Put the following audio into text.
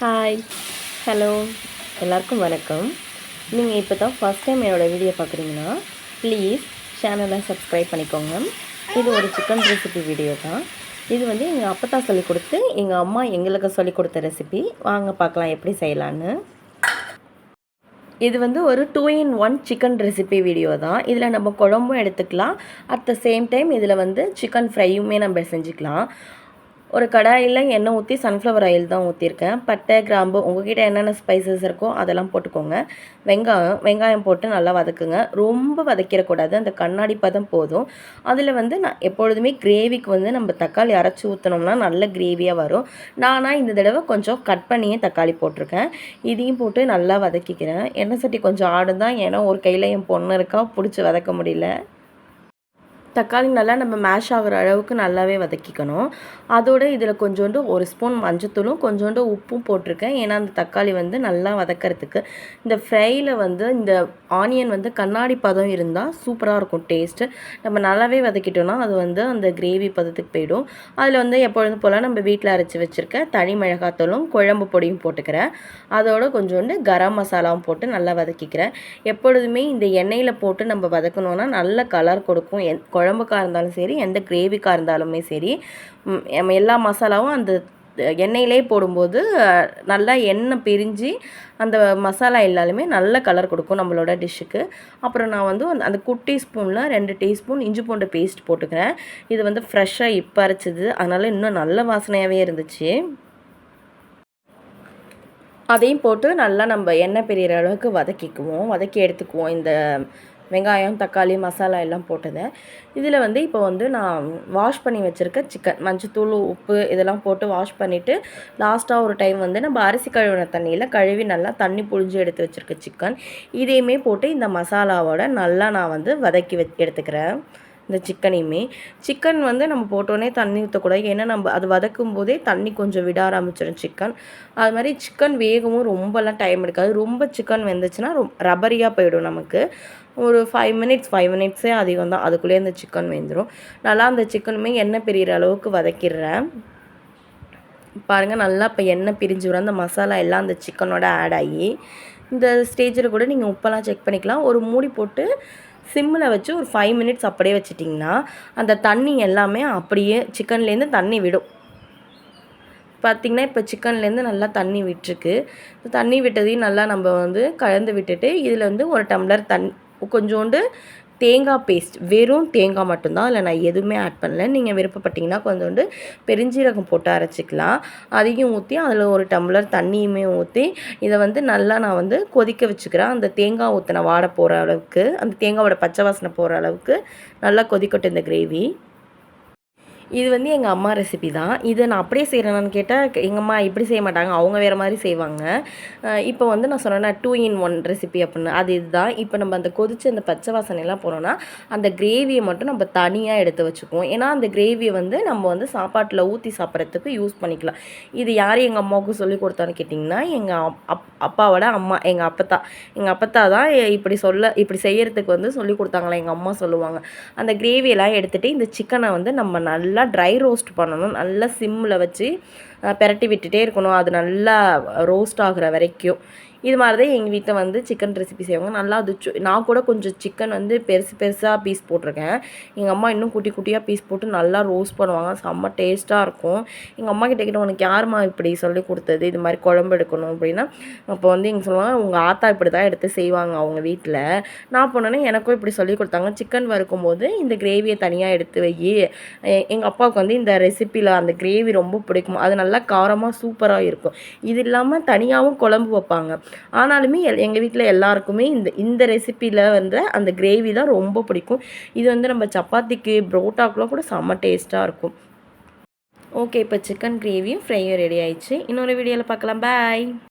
Hi hello எல்லாருக்கும் வணக்கம். நீங்கள் இப்போ தான் ஃபஸ்ட் டைம் என்னோடய வீடியோ பார்க்குறீங்கன்னா ப்ளீஸ் சேனலை சப்ஸ்கிரைப் பண்ணிக்கோங்க. இது ஒரு சிக்கன் ரெசிபி வீடியோ தான். இது வந்து எங்கள் அப்பத்தா சொல்லி கொடுத்து எங்கள் அம்மா எங்களுக்கு சொல்லிக் கொடுத்த ரெசிபி வாங்க பார்க்கலாம் எப்படி செய்யலான்னு. இது வந்து ஒரு two in one chicken recipe video தான். இதில் நம்ம குழம்பும் எடுத்துக்கலாம். அட் த சேம் டைம் இதில் வந்து சிக்கன் ஃப்ரையுமே நம்ம செஞ்சுக்கலாம். ஒரு கடாயில் எண்ணெய் ஊற்றி சன்ஃப்ளவர் ஆயில் தான் ஊற்றிருக்கேன் பட்டை கிராம்பு உங்ககிட்ட என்னென்ன ஸ்பைசஸ் இருக்கோ அதெல்லாம் போட்டுக்கோங்க. வெங்காயம் வெங்காயம் போட்டு நல்லா வதக்குங்க. ரொம்ப வதக்கிடக்கூடாது. அந்த கண்ணாடி பதம் போதும். அதில் வந்து நான் எப்பொழுதுமே கிரேவிக்கு வந்து நம்ம தக்காளி அரைச்சி ஊற்றினோம்னா நல்ல கிரேவியாக வரும். நானாக இந்த தடவை கொஞ்சம் கட் பண்ணியே தக்காளி போட்டிருக்கேன். இதையும் போட்டு நல்லா வதக்கிக்கிறேன். எண்ணெய் சட்டி கொஞ்சம் ஆடு தான் ஏன்னா ஒரு கையில் என் பொண்ணு இருக்கா பிடிச்சி வதக்க முடியல. தக்காளி நல்லா நம்ம மேஷ் ஆகிற அளவுக்கு நல்லாவே வதக்கிக்கணும். அதோட இதில் கொஞ்சோண்டு ஒரு ஸ்பூன் மஞ்சத்தூளும் கொஞ்சோண்டு உப்பும் போட்டிருக்கேன். ஏன்னா அந்த தக்காளி வந்து நல்லா வதக்கிறதுக்கு. இந்த ஃப்ரையில் வந்து இந்த ஆனியன் வந்து கண்ணாடி பதம் இருந்தால் சூப்பராக இருக்கும் டேஸ்ட்டு நம்ம நல்லாவே வதக்கிட்டோம்னா அது வந்து அந்த கிரேவி பதத்துக்கு போயிடும். அதில் வந்து எப்பொழுதும் போல் நம்ம வீட்டில் அரைச்சி வச்சுருக்க தனி மிளகாத்தூளும் குழம்பு பொடியும் போட்டுக்கிறேன். அதோட கொஞ்சோண்டு கரம் மசாலாவும் போட்டு நல்லா வதக்கிக்கிறேன். எப்பொழுதுமே இந்த எண்ணெயில் போட்டு நம்ம வதக்கணுன்னா நல்ல கலர் கொடுக்கும். குழம்புக்காக இருந்தாலும் சரி எந்த கிரேவிக்காக இருந்தாலுமே சரி எல்லா மசாலாவும் அந்த எண்ணெயிலே போடும்போது நல்லா எண்ணெய் பிரிஞ்சு அந்த மசாலா எல்லாலுமே நல்ல கலர் கொடுக்கும் நம்மளோட டிஷ்ஷுக்கு அப்புறம் நான் வந்து அந்த குட்டி ஸ்பூனில் ரெண்டு டீஸ்பூன் இஞ்சி பூண்டு பேஸ்ட் போட்டுக்கிறேன். இது வந்து ஃப்ரெஷ்ஷாக இப்போ அரைச்சிது. அதனால் இன்னும் நல்ல வாசனையாகவே இருந்துச்சு. அதையும் போட்டு நல்லா நம்ம எண்ணெய் பெரியற அளவுக்கு வதக்கிக்குவோம். வதக்கி எடுத்துக்குவோம் இந்த வெங்காயம் தக்காளி மசாலா எல்லாம் போட்டதை. இதில் வந்து இப்போ வந்து நான் வாஷ் பண்ணி வச்சுருக்க சிக்கன் மஞ்சத்தூள் உப்பு இதெல்லாம் போட்டு வாஷ் பண்ணிவிட்டு லாஸ்ட்டாக ஒரு டைம் வந்து நம்ம அரிசி கழுவின தண்ணியில் கழுவி நல்லா தண்ணி புழிஞ்சு எடுத்து வச்சுருக்க சிக்கன் இதையுமே போட்டு இந்த மசாலாவோட நல்லா நான் வந்து வதக்கி வ எடுத்துக்கிறேன். இந்த சிக்கனையுமே. சிக்கன் வந்து நம்ம போட்டோன்னே தண்ணி ஊற்றக்கூடாது ஏன்னா நம்ம அது வதக்கும் போதே தண்ணி கொஞ்சம் விட ஆரம்பிச்சிடும் சிக்கன். அது மாதிரி சிக்கன் வேகவும் ரொம்பலாம் டைம் எடுக்காது. ரொம்ப சிக்கன் வெந்துச்சுன்னா ரொ ரப்பரியாக போயிடும் நமக்கு. ஒரு ஃபைவ் மினிட்ஸ் ஃபைவ் மினிட்ஸே அதிகம் தான். அதுக்குள்ளேயே அந்த சிக்கன் வெந்துடும் நல்லா அந்த சிக்கனுமே எண்ணெய் பிரிகிற அளவுக்கு வதக்கிடுறேன். பாருங்கள் நல்லா இப்போ எண்ணெய் பிரிஞ்சு வரும். அந்த மசாலா எல்லாம் அந்த சிக்கனோட ஆட் ஆகி இந்த ஸ்டேஜில் கூட நீங்கள் உப்பெல்லாம் செக் பண்ணிக்கலாம். ஒரு மூடி போட்டு சிம்மில் வச்சு ஒரு ஃபைவ் மினிட்ஸ் அப்படியே வச்சிட்டிங்கன்னா அந்த தண்ணி எல்லாமே அப்படியே சிக்கன்லேருந்து தண்ணி விடும். பார்த்திங்கன்னா இப்போ சிக்கன்லேருந்து நல்லா தண்ணி விட்டுருக்கு. தண்ணி விட்டதையும் நல்லா நம்ம வந்து கலந்து விட்டுட்டு இதில் வந்து ஒரு டம்ளர் தண் கொஞ்சோண்டு தேங்காய் பேஸ்ட் வெறும் தேங்காய் மட்டும்தான் இல்லை நான் எதுவுமே ஆட் பண்ணல. நீங்கள் விருப்பப்பட்டிங்கன்னா கொஞ்சோண்டு பெருஞ்சீரகம் போட்டு அரைச்சிக்கலாம். அதையும் ஊற்றி அதில் ஒரு டம்ளர் தண்ணியுமே ஊற்றி இதை வந்து நல்லா நான் வந்து கொதிக்க வச்சுக்கிறேன். அந்த தேங்காய் ஊற்றின வாட போகிற அளவுக்கு அந்த தேங்காவோட பச்சை வாசனை போகிற அளவுக்கு நல்லா கொதிக்கட்டும் இந்த கிரேவி இது வந்து எங்கள் அம்மா ரெசிபி தான். இதை நான் அப்படியே செய்கிறேன்னு கேட்டால் எங்கள் அம்மா இப்படி செய்ய மாட்டாங்க. அவங்க வேறு மாதிரி செய்வாங்க. இப்போ வந்து நான் சொன்னேன் டூ இன் ஒன் ரெசிபி அப்படின்னு. அது இதுதான். இப்போ நம்ம அந்த கொதிச்சு அந்த பச்சை வாசனைலாம் போனோன்னா அந்த கிரேவியை மட்டும் நம்ம தனியாக எடுத்து வச்சுக்குவோம். ஏன்னா அந்த கிரேவியை வந்து நம்ம வந்து சாப்பாட்டில் ஊற்றி சாப்பிட்றதுக்கு யூஸ் பண்ணிக்கலாம். இது யார் எங்கள் அம்மாவுக்கு சொல்லி கொடுத்தான்னு கேட்டிங்கன்னா எங்கள் அப் அப்பாவோட அம்மா எங்கள் அப்பத்தா. எங்கள் அப்பத்தா தான் இப்படி சொல்ல இப்படி செய்யறதுக்கு வந்து சொல்லி கொடுத்தாங்களா எங்கள் அம்மா சொல்லுவாங்க. அந்த கிரேவியெல்லாம் எடுத்துகிட்டு இந்த சிக்கனை வந்து நம்ம நல்லா நல்லா ட்ரை ரோஸ்ட் பண்ணணும். நல்லா சிம்மில் வச்சு பெரட்டி விட்டுட்டே இருக்கணும். அது நல்லா ரோஸ்ட் ஆகிற வரைக்கும். இது மாதிரி தான் எங்கள் வீட்டில் வந்து சிக்கன் ரெசிபி செய்வாங்க. நல்லா அது நான் கூட கொஞ்சம் சிக்கன் வந்து பெருசு பெருசாக பீஸ் போட்டிருக்கேன். எங்கள் அம்மா இன்னும் குட்டி குட்டியாக பீஸ் போட்டு நல்லா ரோஸ்ட் பண்ணுவாங்க. செம்ம டேஸ்ட்டாக இருக்கும். எங்கள் அம்மா கிட்ட கிட்ட உனக்கு யாருமா இப்படி சொல்லி கொடுத்தது? இது மாதிரி குழம்பு எடுக்கணும். அப்படின்னா அப்போ வந்து எங்கள் சொல்லுவாங்க உங்கள் ஆத்தா இப்படி தான் எடுத்து செய்வாங்க அவங்க வீட்டில் நான் போனோன்னே எனக்கும் இப்படி சொல்லி கொடுத்தாங்க. சிக்கன் வறுக்கும் போது இந்த கிரேவியை தனியாக எடுத்து வை. எங்கள் அப்பாவுக்கு வந்து இந்த ரெசிப்பியில் அந்த கிரேவி ரொம்ப பிடிக்கும். அது நல்லா காரமாக சூப்பராக இருக்கும். இது இல்லாமல் தனியாகவும் குழம்பு வைப்பாங்க. ஆனாலுமே எல் எங்கள் வீட்டில் எல்லாருக்குமே இந்த இந்த ரெசிப்பியில் வந்து அந்த கிரேவி தான் ரொம்ப பிடிக்கும். இது வந்து நம்ம சப்பாத்திக்கு புரோட்டாக்குலாம் கூட செம்ம டேஸ்ட்டாக இருக்கும். ஓகே இப்போ சிக்கன் கிரேவியும் ஃப்ரையும் ரெடி ஆயிடுச்சு. இன்னொரு வீடியோவில் பார்க்கலாம். பாய்